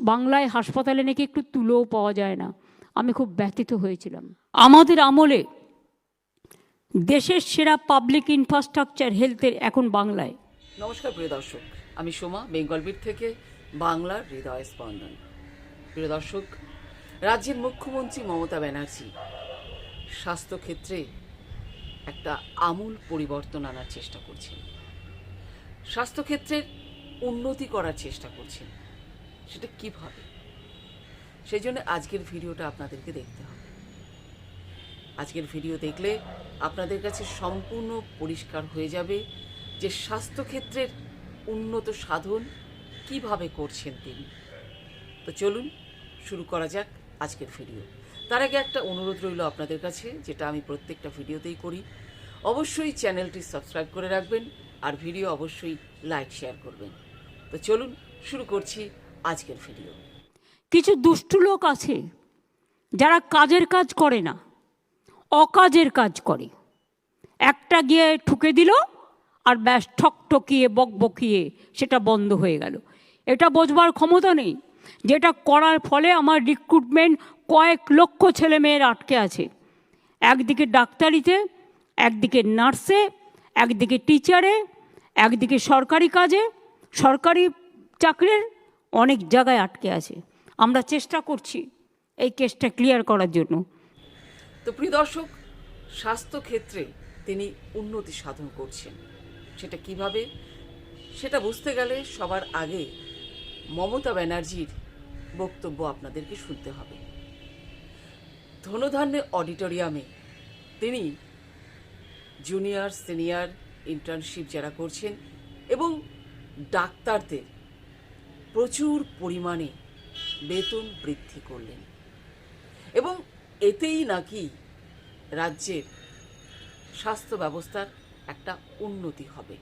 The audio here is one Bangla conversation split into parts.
বাংলায় হাসপাতালে নাকি একটু তুলোও পাওয়া যায় না। আমি খুব ব্যথিত হয়েছিলাম। আমাদের আমলে দেশের সেরা পাবলিক ইনফ্রাস্ট্রাকচার হেলথের এখন বাংলায়। নমস্কার প্রিয় দর্শক। আমি সোমা বেঙ্গলবির থেকে বাংলার হৃদয় স্পন্দন। প্রিয় দর্শক রাজ্যের মুখ্যমন্ত্রী মমতা ব্যানার্জি স্বাস্থ্যক্ষেত্রে একটা আমূল পরিবর্তন আনার চেষ্টা করছেন। স্বাস্থ্যক্ষেত্রের উন্নতি করার চেষ্টা করছেন। সেটা কীভাবে সেই জন্য আজকের ভিডিওটা আপনাদেরকে দেখতে হবে। আজকের ভিডিও দেখলে আপনাদের কাছে সম্পূর্ণ পরিষ্কার হয়ে যাবে যে স্বাস্থ্যক্ষেত্রের উন্নত সাধন কীভাবে করছেন তিনি। তো চলুন, শুরু করা যাক আজকের ভিডিও। তার আগে একটা অনুরোধ রইল আপনাদের কাছে, যেটা আমি প্রত্যেকটা ভিডিওতেই করি। অবশ্যই চ্যানেলটি সাবস্ক্রাইব করে রাখবেন আর ভিডিও অবশ্যই লাইক, শেয়ার করবেন। তো চলুন, শুরু করছি আজকের ভিডিও কিছু দুষ্টু লোক আছে যারা কাজের কাজ করে না, অকাজের কাজ করে। একটা গিয়ে ঠুকে দিল আর ব্যাস ঠকঠকিয়ে বকবকিয়ে সেটা বন্ধ হয়ে গেল। এটা বোঝবার ক্ষমতা নেই, যেটা করার ফলে আমার রিক্রুটমেন্ট কয়েক লক্ষ ছেলে মেয়ের আটকে আছে। একদিকে ডাক্তারিতে, একদিকে নার্সে, একদিকে টিচারে, একদিকে সরকারি কাজে, সরকারি চাকরির অনেক জায়গায় আটকে আছে। আমরা চেষ্টা করছি এই কেসটা ক্লিয়ার করার জন্য। তো প্রিয় দর্শক স্বাস্থ্যক্ষেত্রে তিনি উন্নতি সাধন করছেন। সেটা কীভাবে? সেটা বুঝতে গেলে সবার আগে মমতা ব্যানার্জির বক্তব্য আপনাদেরকে শুনতে হবে। ধনধান্যে অডিটোরিয়ামে তিনি জুনিয়র সিনিয়র ইন্টার্নশিপ যারা করছেন এবং ডাক্তারদের প্রচুর পরিমাণে বেতন বৃদ্ধি করলেন। এবং এতেই নাকি রাজ্যের স্বাস্থ্য ব্যবস্থার একটা উন্নতি হবে।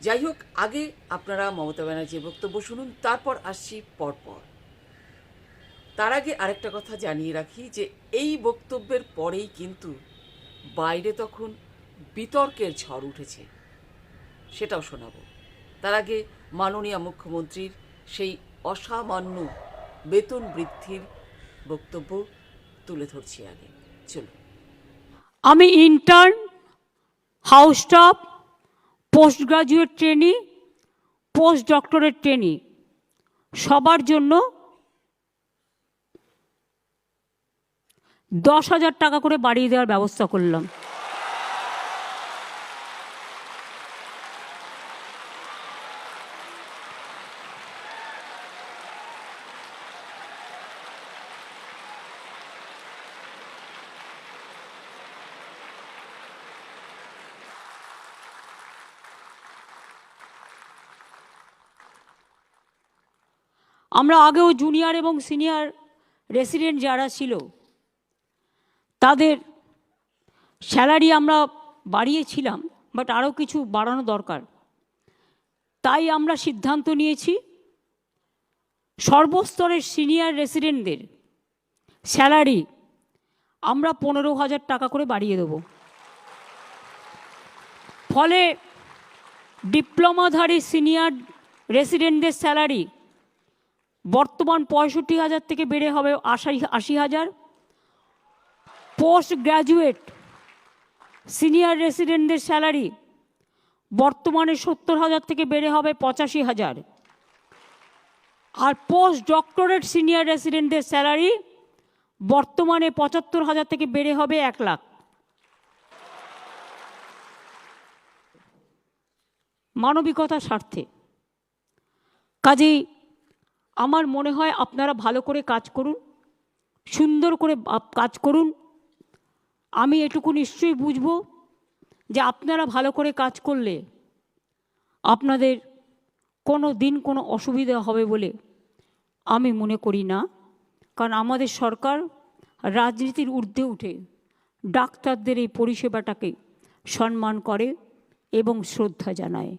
যাই হোক, আগে আপনারা মমতা ব্যানার্জির বক্তব্য শুনুন, তারপর আসছি পরপর। তার আগে আরেকটা কথা জানিয়ে রাখি যে, এই বক্তব্যের পরেই কিন্তু বাইরে তখন বিতর্কের ঝড় উঠেছে, সেটাও শোনাবো। তার আগে মাননীয় মুখ্যমন্ত্রীর সেই অসামান্য বেতন বৃদ্ধির বক্তব্য তুলে ধরছি আগে। চলুন। আমি intern house staff post graduate trainee post doctorate trainee সবার জন্য দশ হাজার টাকা করে বাড়িয়ে দেওয়ার ব্যবস্থা করলাম। আমরা আগেও জুনিয়র এবং সিনিয়র রেসিডেন্ট যারা ছিল, তাদের স্যালারি আমরা বাড়িয়েছিলাম বাট আরও কিছু বাড়ানো দরকার। তাই আমরা সিদ্ধান্ত নিয়েছি, সর্বস্তরের সিনিয়র রেসিডেন্টদের স্যালারি আমরা পনেরো হাজার টাকা করে বাড়িয়ে দেব। ফলে ডিপ্লোমাধারী সিনিয়র রেসিডেন্টদের স্যালারি বর্তমান পঁয়ষট্টি হাজার থেকে বেড়ে হবে আশি আশি হাজার। পোস্ট গ্র্যাজুয়েট সিনিয়র রেসিডেন্টদের স্যালারি বর্তমানে সত্তর হাজার থেকে বেড়ে হবে পঁচাশি হাজার। আর পোস্ট ডক্টরেট সিনিয়র রেসিডেন্টদের স্যালারি বর্তমানে পঁচাত্তর হাজার থেকে বেড়ে হবে এক লাখ। মানবিকতার স্বার্থে। কাজেই আমার মনে হয় আপনারা ভালো করে কাজ করুন, সুন্দর করে কাজ করুন। আমি এটুকু নিশ্চয়ই বুঝব যে আপনারা ভালো করে কাজ করলে আপনাদের কোনো দিন কোনো অসুবিধা হবে বলে আমি মনে করি না। কারণ আমাদের সরকার রাজনীতির ঊর্ধ্বে উঠে ডাক্তারদের এই পরিষেবাটাকে সম্মান করে এবং শ্রদ্ধা জানায়।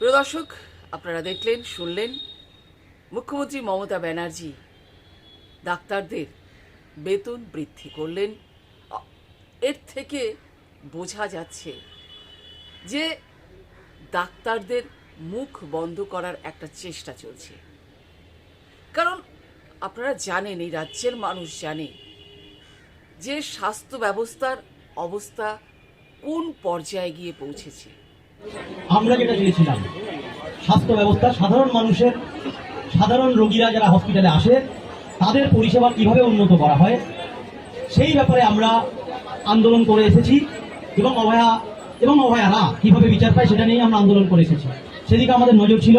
প্রিয় দর্শক, আপনারা দেখলেন, শুনলেন মুখ্যমন্ত্রী মমতা ব্যানার্জি, ডাক্তারদের বেতন বৃদ্ধি করলেন। এর থেকে বোঝা যাচ্ছে যে ডাক্তারদের মুখ বন্ধ করার একটা চেষ্টা চলছে। কারণ আপনারা জানেন, এই রাজ্যের মানুষ জানে যে স্বাস্থ্য ব্যবস্থার অবস্থা কোন পর্যায়ে গিয়ে পৌঁছেছে। আমরা যেটা চেয়েছিলাম স্বাস্থ্য ব্যবস্থা সাধারণ মানুষের সাধারণ রোগীরা যারা হসপিটালে আসে, তাদের পরিষেবা কীভাবে উন্নত করা হয়, সেই ব্যাপারে আমরা আন্দোলন করে এসেছি এবং অভয়া, এবং অভয়ারা কীভাবে বিচার পায় সেটা নিয়ে আমরা আন্দোলন করে এসেছি। সেদিকে আমাদের নজর ছিল।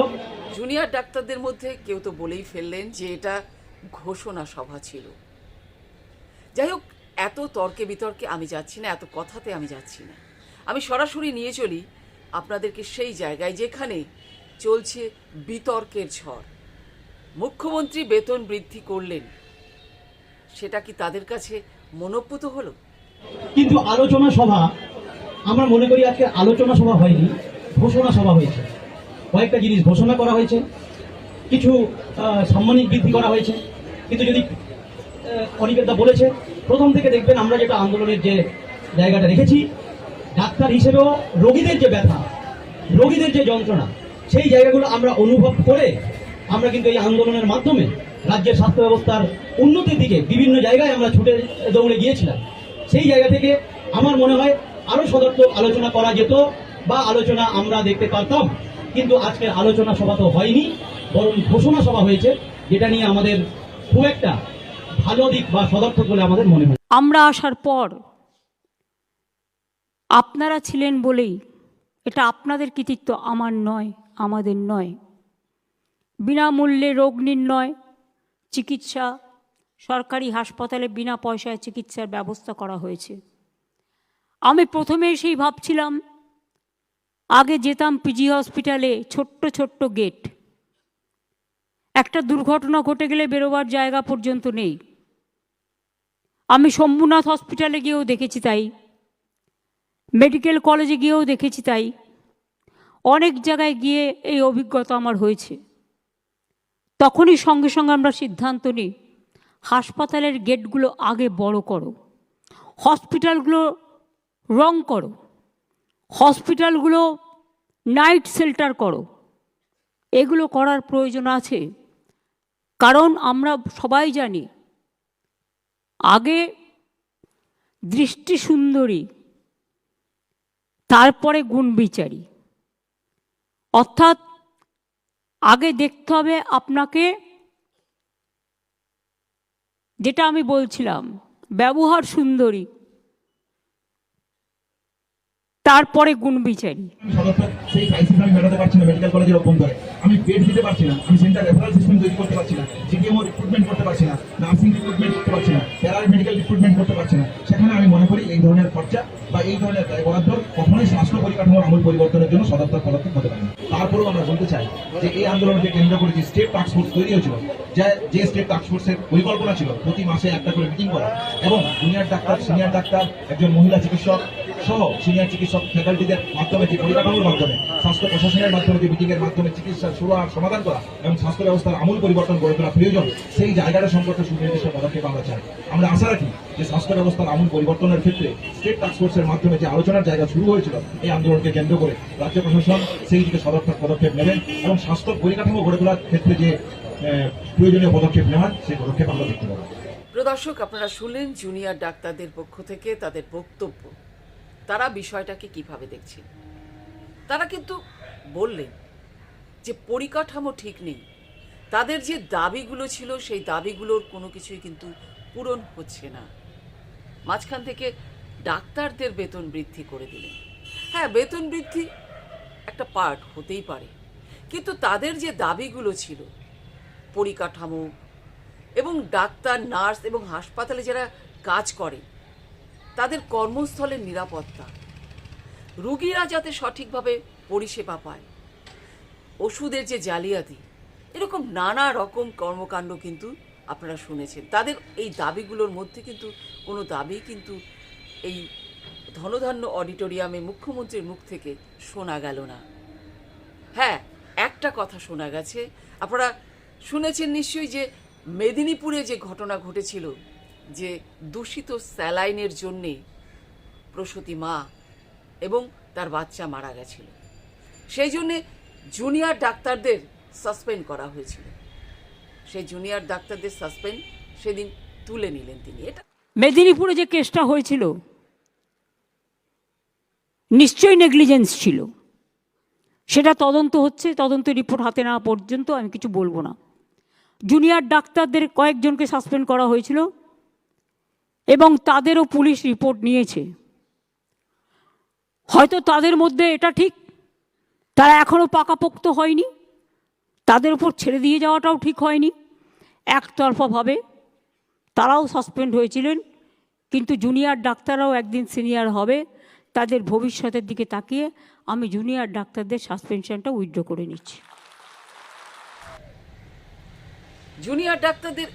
জুনিয়র ডাক্তারদের মধ্যে কেউ তো বলেই ফেললেন যে এটা ঘোষণা সভা ছিল। যাই হোক, এত তর্কে বিতর্কে আমি যাচ্ছি না, এত কথাতে আমি যাচ্ছি না। আমি সরাসরি নিয়ে চলি আপনাদেরকে সেই জায়গায় যেখানে চলছে বিতর্কের ঝড়। মুখ্যমন্ত্রী বেতন বৃদ্ধি করলেন। সেটা কি তাদের কাছে মনোপুত হলো? কিন্তু আলোচনা সভা, আমরা মনে করি আজকে আলোচনা সভা হয়নি, ঘোষণা সভা হয়েছে। কয়েকটা জিনিস ঘোষণা করা হয়েছে, কিছু সাম্মানিক বৃদ্ধি করা হয়েছে। কিন্তু যদি অনিকেতদা বলেছে, প্রথম থেকে দেখবেন আমরা যেটা আন্দোলনের যে জায়গাটা রেখেছি, ডাক্তার হিসেবেও রোগীদের যে ব্যথা, রোগীদের যে যন্ত্রণা, সেই জায়গাগুলো আমরা অনুভব করে আমরা কিন্তু এই আন্দোলনের মাধ্যমে রাজ্যের স্বাস্থ্য ব্যবস্থার উন্নতির দিকে বিভিন্ন জায়গায় আমরা ছুটে দৌড়ে গিয়েছিলাম। সেই জায়গা থেকে আমার মনে হয় আরও সদর্থক আলোচনা করা যেত বা আলোচনা আমরা দেখতে পারতাম। কিন্তু আজকের আলোচনা সভা তো হয়নি, বরং ঘোষণা সভা হয়েছে, যেটা নিয়ে আমাদের খুব একটা ভালো দিক বা সদর্থক বলে আমাদের মনে হয় আমরা আসার পর আপনারা ছিলেন বলেই এটা আপনাদের কৃতিত্ব, আমার নয়, আমাদের নয়। বিনামূল্যে রোগ নির্ণয়, চিকিৎসা, সরকারি হাসপাতালে বিনা পয়সায় চিকিৎসার ব্যবস্থা করা হয়েছে। আমি প্রথমে সেই ভাবছিলাম, আগে যেতাম পিজি হসপিটালে ছোট্ট ছোট্ট গেট একটা দুর্ঘটনা ঘটে গেলে বেরোবার জায়গা পর্যন্ত নেই। আমি শম্ভুনাথ হসপিটালে গিয়েও দেখেছি তাই মেডিকেল কলেজে গিয়েও দেখেছি তাই। অনেক জায়গায় গিয়ে এই অভিজ্ঞতা আমার হয়েছে। তখনই সঙ্গে সঙ্গে আমরা সিদ্ধান্ত নিই, হাসপাতালের গেটগুলো আগে বড় করো, হসপিটালগুলো রং করো, হসপিটালগুলো নাইট শেল্টার করো। এগুলো করার প্রয়োজন আছে, কারণ আমরা সবাই জানি, আগে দৃষ্টি সুন্দরী তারপরে গুণবিচারী। অর্থাৎ আগে দেখতে হবে আপনাকে যেটা আমি বলছিলাম, ব্যবহার সুন্দরী। তারপরে গুণ বিচারী। আমি মনে করি এই ধরনের খরচা বা এই ধরনের পরিকাঠামোর আমূল পরিবর্তনের জন্য সদর্থক পদক্ষেপ হতে পারে। তারপরেও আমরা বলতে চাই যে এই আন্দোলনকে কেন্দ্র করে যে স্টেট টাস্ক ফোর্স তৈরি হয়েছিল, যে যে স্টেট টাস্ক ফোর্সের পরিকল্পনা ছিল, প্রতি মাসে একটা করে মিটিং করা এবং জুনিয়র ডাক্তার সিনিয়র ডাক্তার একজন মহিলা চিকিৎসক সহ সিনিয়র চিকিৎসক ফ্যাকাল্টিদের মাধ্যমে যে পরিকাঠামোর মাধ্যমে, স্বাস্থ্য প্রশাসনের মাধ্যমে যে মিটিং এর মাধ্যমে চিকিৎসার শুরু আর সমাধান করা এবং স্বাস্থ্য ব্যবস্থার আমূল পরিবর্তন করে তোলা প্রয়োজন, সেই জায়গাটা সম্পর্কে সুনির্দিষ্ট পদক্ষেপ আমরা চাই। আমরা আশা রাখি যে স্বাস্থ্য ব্যবস্থার আমূল পরিবর্তনের ক্ষেত্রে স্টেট টাস্ক ফোর্সের মাধ্যমে যে আলোচনার জায়গা শুরু হয়েছিল, এই আন্দোলনকে কেন্দ্র করে রাজ্য প্রশাসন সেই দিকে সদর্থক পদক্ষেপ নেবেন এবং স্বাস্থ্য পরিকাঠামো গড়ে তোলার ক্ষেত্রে যে প্রয়োজনীয় পদক্ষেপ নেওয়ার সেই পদক্ষেপ আমরা দেখতে পাবো। প্রদর্শক আপনারা শুনলেন জুনিয়র ডাক্তারদের পক্ষ থেকে তাদের বক্তব্য। তারা বিষয়টাকে কীভাবে দেখছেন? তারা কিন্তু বললেন যে পরিকাঠামো ঠিক নেই। তাদের যে দাবিগুলো ছিল, সেই দাবিগুলোর কোনো কিছুই কিন্তু পূরণ হচ্ছে না। মাঝখান থেকে ডাক্তারদের বেতন বৃদ্ধি করে দিলেন। হ্যাঁ বেতন বৃদ্ধি একটা পার্ট হতেই পারে। কিন্তু তাদের যে দাবিগুলো ছিল, পরিকাঠামো এবং ডাক্তার, নার্স এবং হাসপাতালে যারা কাজ করে, তাদের কর্মস্থলের নিরাপত্তা, রুগীরা যাতে সঠিকভাবে পরিষেবা পায়, ওষুধের যে জালিয়াতি, এরকম নানা রকম কর্মকাণ্ড কিন্তু আপনারা শুনেছেন। তাদের এই দাবিগুলোর মধ্যে কিন্তু কোনো দাবি কিন্তু এই ধনধান্য অডিটোরিয়ামে মুখ্যমন্ত্রীর মুখ থেকে শোনা গেল না। হ্যাঁ একটা কথা শোনা গেছে। আপনারা শুনেছেন নিশ্চয়ই যে মেদিনীপুরে যে ঘটনা ঘটেছিল, যে দূষিত স্যালাইনের জন্যে প্রসূতি মা এবং তার বাচ্চা মারা গেছিল। সেই জন্যে জুনিয়র ডাক্তারদের সাসপেন্ড করা হয়েছিল। সেই জুনিয়র ডাক্তারদের সাসপেন্ড সেদিন তুলে নিলেন তিনি। এটা মেদিনীপুরে যে কেসটা হয়েছিল, নিশ্চয়ই নেগলিজেন্স ছিল। সেটা তদন্ত হচ্ছে, তদন্ত রিপোর্ট হাতে নেওয়া পর্যন্ত আমি কিছু বলব না। জুনিয়র ডাক্তারদের কয়েকজনকে সাসপেন্ড করা হয়েছিল এবং তাদেরও পুলিশ রিপোর্ট নিয়েছে। হয়তো তাদের মধ্যে এটা ঠিক, তারা এখনও পাকাপোক্ত হয়নি। তাদের উপর ছেড়ে দিয়ে যাওয়াটাও ঠিক হয়নি। একতরফাভাবে তারাও সাসপেন্ড হয়েছিলেন, কিন্তু জুনিয়র ডাক্তাররাও একদিন সিনিয়র হবে, তাদের ভবিষ্যতের দিকে তাকিয়ে আমি জুনিয়র ডাক্তারদের সাসপেনশনটা উইথড্র করে নিচ্ছি। জুনিয়র ডাক্তারদের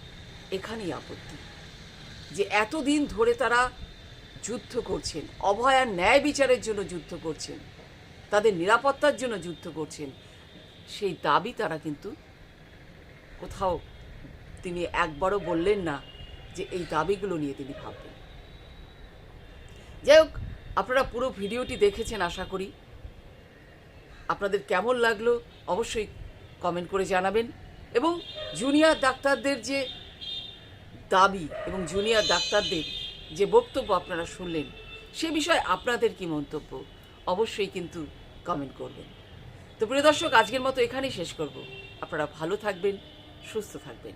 এখানেই আপত্তি, যে এতদিন ধরে তারা যুদ্ধ করছেন অভয় আর ন্যায় বিচারের জন্য যুদ্ধ করছেন, তাদের নিরাপত্তার জন্য যুদ্ধ করছেন সেই দাবি তারা কিন্তু কোথাও তিনি একবারও বললেন না যে এই দাবিগুলো নিয়ে তিনি ভাববেন। যাই হোক, আপনারা পুরো ভিডিওটি দেখেছেন আশা করি। আপনাদের কেমন লাগল অবশ্যই কমেন্ট করে জানাবেন এবং জুনিয়র ডাক্তারদের যে দাবি এবং জুনিয়র ডাক্তারদের যে বক্তব্য আপনারা শুনলেন, সে বিষয়ে আপনাদের কি মন্তব্য, অবশ্যই কিন্তু কমেন্ট করবেন। তো প্রিয় দর্শক আজকের মতো এখানেই শেষ করব। আপনারা ভালো থাকবেন সুস্থ থাকবেন।